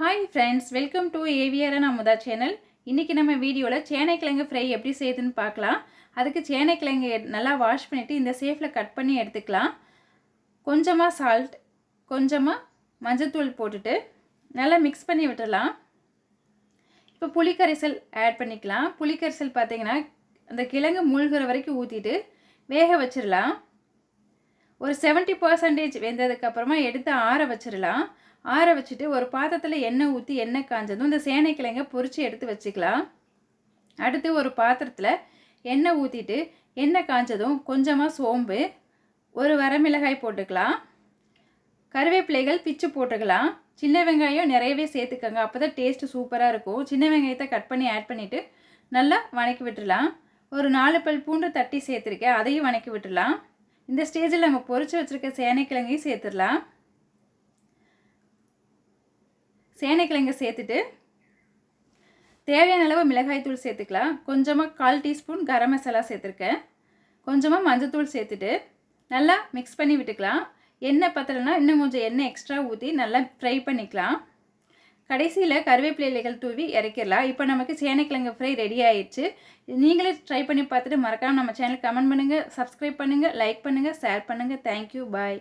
Hi friends welcome to ஏவியரன் Amudha channel இன்றைக்கி நம்ம வீடியோவில் சேனைக்கிழங்கு ஃப்ரை எப்படி செய்யுதுன்னு பார்க்கலாம். அதுக்கு சேனைக்கிழங்கு நல்லா வாஷ் பண்ணிவிட்டு இந்த சேஃபில் கட் பண்ணி எடுத்துக்கலாம். கொஞ்சமாக சால்ட் கொஞ்சமாக மஞ்சத்தூள் போட்டுட்டு நல்லா மிக்ஸ் பண்ணி விட்டுடலாம். இப்போ புளிக்கரைசல் ஆட் பண்ணிக்கலாம். புளிக்கரைசல் பார்த்தீங்கன்னா அந்த கிழங்கு மூழ்கிற வரைக்கும் ஊற்றிட்டு வேக வச்சிடலாம். ஒரு செவன்ட்டி பர்சன்டேஜ் வெந்ததுக்கப்புறமா எடுத்து ஆற வச்சிடலாம் ஆற வச்சுட்டு ஒரு பாத்திரத்தில் எண்ணெய் ஊற்றி எண்ணெய் காஞ்சதும் இந்த சேனைக்கிழங்க பொறிச்சு எடுத்து வச்சுக்கலாம். அடுத்து ஒரு பாத்திரத்தில் எண்ணெய் ஊற்றிட்டு எண்ணெய் காஞ்சதும் கொஞ்சமாக சோம்பு ஒரு வரமிளகாய் போட்டுக்கலாம். கருவேப்பிலைகள் பிச்சு போட்டுக்கலாம். சின்ன வெங்காயம் நிறையவே சேர்த்துக்கோங்க. அப்போ தான் டேஸ்ட்டு சூப்பராக இருக்கும். சின்ன வெங்காயத்தை கட் பண்ணி ஆட் பண்ணிவிட்டு நல்லா வணக்கி விட்டுடலாம் ஒரு நாலு பல் பூண்டு தட்டி சேர்த்துருக்கேன். அதையும் வணக்கி விட்டுடலாம் இந்த ஸ்டேஜில் நம்ம பொரிச்சு வச்சுருக்க சேனைக்கிழங்கையும் சேர்த்துடலாம். சேனைக்கிழங்கை சேர்த்துட்டு தேவையான அளவு மிளகாய்த்தூள் சேர்த்துக்கலாம். கொஞ்சமாக கால் டீஸ்பூன் கரம் மசாலா சேர்த்துருக்கேன். கொஞ்சமாக மஞ்சத்தூள் சேர்த்துட்டு நல்லா மிக்ஸ் பண்ணி விட்டுக்கலாம். எண்ணெய் பத்தலைன்னா இன்னும் கொஞ்சம் எண்ணெய் எக்ஸ்ட்ரா ஊற்றி நல்லா ஃப்ரை பண்ணிக்கலாம். கடைசியில் கருவேப்பிலை இலைகள் தூவி இறக்கிடலாம். இப்போ நமக்கு சேனைக்கிழங்கு ஃப்ரை ரெடி ஆயிடுச்சு. நீங்களே ட்ரை பண்ணி பார்த்துட்டு மறக்காமல் நம்ம சேனல் கமெண்ட் பண்ணுங்கள் சப்ஸ்கிரைப் பண்ணுங்கள் லைக் பண்ணுங்கள் ஷேர் பண்ணுங்கள் தேங்க்யூ பாய்